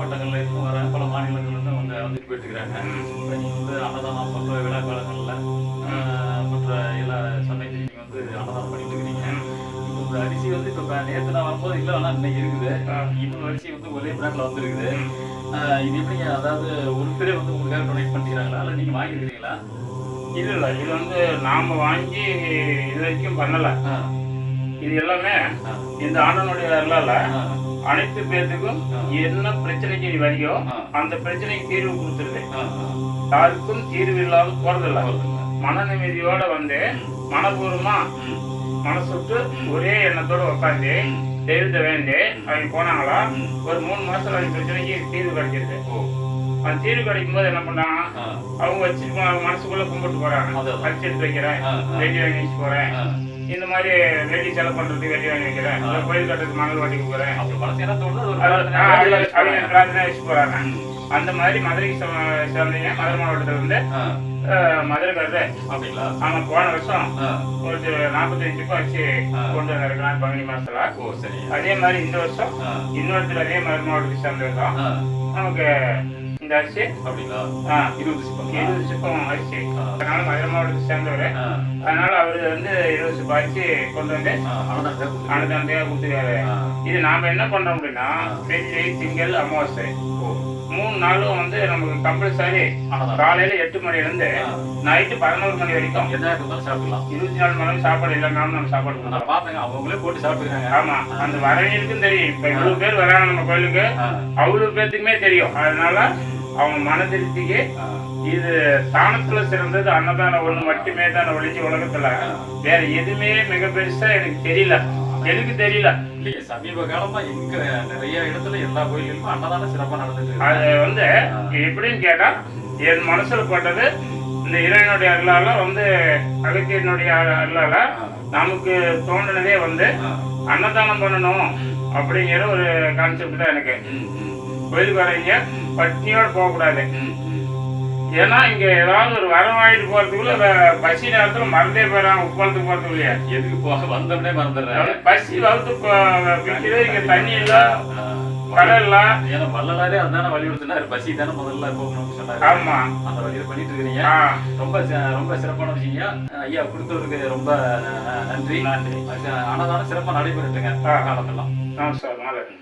மாவட்டங்கள்ல இருந்து வர பல மாநிலங்கள்ல இருந்து வந்து வந்துட்டு போயிட்டு இருக்கிறாங்க வந்து அன்னதானம் அப்பப்போ விழா காலங்கள்ல மற்ற எல்லா சந்தைக்கு வந்து அன்னதானம் பண்ணிட்டு இருக்கிறீங்க இந்த அரிசி வந்து இப்ப நேற்று நான் வரும்போது இல்லை ஆனால் இன்னைக்கு இருக்குது. இன்னொரு அரிசி வந்து ஒரே பிராண்ட்ல வந்துருக்குது. இது எப்படிங்க அதாவது ஒரு பேரே வந்து உங்களுக்காக டொனேட் பண்ணிக்கிறாங்களா? இல்லை நீங்க வாங்கிருக்கிறீங்களா இது இல்லை இது வந்து நாம வாங்கி இது வரைக்கும் பண்ணல. இது எல்லாமே இந்த ஆண்டனுடைய வரலாறு அனைத்து பேர்த்துக்கும் என்ன பிரச்சனைக்கு வரியோ. அந்த பிரச்சனைக்கு தீர்வு கொடுத்துருது. யாருக்கும் தீர்வு இல்லாத போறதில்ல. மன நிம்மதியோட வந்து மனப்பூர்வமா மனசு விட்டு ஒரே எண்ணத்தோட உட்காந்து தெய்வத்தை வேண்டி அவங்க போனாங்களா ஒரு மூணு மாசத்துல அவங்க பிரச்சனைக்கு தீர்வு கிடைச்சிருது அந்த தீர்வு கிடைக்கும் போது என்ன பண்ணாங்க அவங்க வச்சிருக்க மனசுக்குள்ள கும்பிட்டு போறாங்க. எடுத்து வைக்கிறேன் வாங்கி வச்சு போறேன். இந்த மாதிரி வெடி செலவு பண்றதுக்கு வெடி வாங்கி வைக்கிறேன் கோயில் கட்டுறதுக்கு மணல் வாட்டி கொடுக்குறேன். பிரார்த்தனை வச்சு போறாங்க. அந்த மாதிரி மதுரைக்கு சேர்ந்தீங்க மதுரை மாவட்டத்துல இருந்து மதுரை கருது அப்படிங்களா? அவங்க போன வருஷம் ஒரு நாற்பத்தஞ்சு ரூபாய் வச்சு. கொண்டு வந்திருக்கலாம் பங்குனி மாசத்துல. ஓ சரி. அதே மாதிரி இந்த வருஷம் இன்னொருத்தர் அதே மதுரை மாவட்டத்துக்கு சேர்ந்திருக்கோம் நமக்கு இந்த அரிசி அப்படிங்களா இருபது சிப்பங்களா இருபது சிப்பம் அரிசி ஆ. அதனால மதுரை மாவட்டத்துக்கு சேர்ந்தவர் அதனால அவரு வந்து இருபது சிப்பம் அரிசி கொண்டு வந்து. அனுதாந்தையா கொடுத்துருக்காரு. இது நாம என்ன பண்றோம் அப்படின்னா. வெள்ளி திங்கள் அமாவாசை. மூணு நாளும் வந்து நமக்கு கம்பல்சரி. காலையில எட்டு மணில இருந்து. நைட்டு பதினோரு மணி வரைக்கும் என்ன இருந்தாலும் சாப்பிடலாம் இருபத்தி நாலு மணி சாப்பாடு இல்லைனாலும் நம்ம சாப்பாடு கொடுக்கலாம் பார்த்தேங்க அவங்களே போட்டு சாப்பிட்டுருக்காங்க ஆமா அந்த வரவங்களுக்கும் தெரியும். இப்ப இவ்வளவு பேர் வராங்க நம்ம கோயிலுக்கு. அவ்வளவு பேர்த்துக்குமே தெரியும். அதனால அவங்க மன திருப்திக்கு ஆ, இது தானத்துல சிறந்தது அன்னதானம் ஒண்ணு மட்டுமே தான் ஒழிஞ்சு உலகத்துல. வேற எதுவுமே மிக பெருசா எனக்கு தெரியல. எனக்கு தெரியல. இல்லையே சமீப காலமா எங்க நிறைய இடத்துல எல்லா கோயில்களுக்கும் அன்னதானம் சிறப்பா நடந்துட்டு இருக்கு. அது வந்து எப்படின்னு கேட்டா என் மனசுல பட்டது இந்த இறைவனுடைய அருளால வந்து அகத்தியனுடைய அருளால நமக்கு தோன்றினதே வந்து அன்னதானம் பண்ணணும் அப்படிங்கிற ஒரு கான்செப்ட் தான் எனக்கு. கோயிலுக்கு வரீங்க பட்னியோட போகக்கூடாது. ஏன்னா இங்க ஏதாவது ஒரு வரம் வாங்கிட்டு போறதுக்குள்ள பசி நேரத்துல மறந்தே போயிடறாங்க உட்காந்துக்கு போறதுக்குள்ளேயே. எதுக்கு போக வந்தோடனே மறந்துடுறேன் பசி வளர்த்து விற்கிறது இங்க தண்ணி இல்ல இல்ல ஏன்னா வள்ளலாரே அதான வலியுறுத்தினாரு. பசி தானே முதல்ல போகணும்னு சொன்னாரு. ஆமா. அந்த வழியில பண்ணிட்டு இருக்கிறீங்க. ஆ, ரொம்ப ரொம்ப சிறப்பான விஷயம் ஐயா கொடுத்தவருக்கு ரொம்ப நன்றி. நன்றி. அன்னதானம் சிறப்பா நடைபெறட்டுங்க. காலத்தெல்லாம் நமஸ்காரம் நல்லது.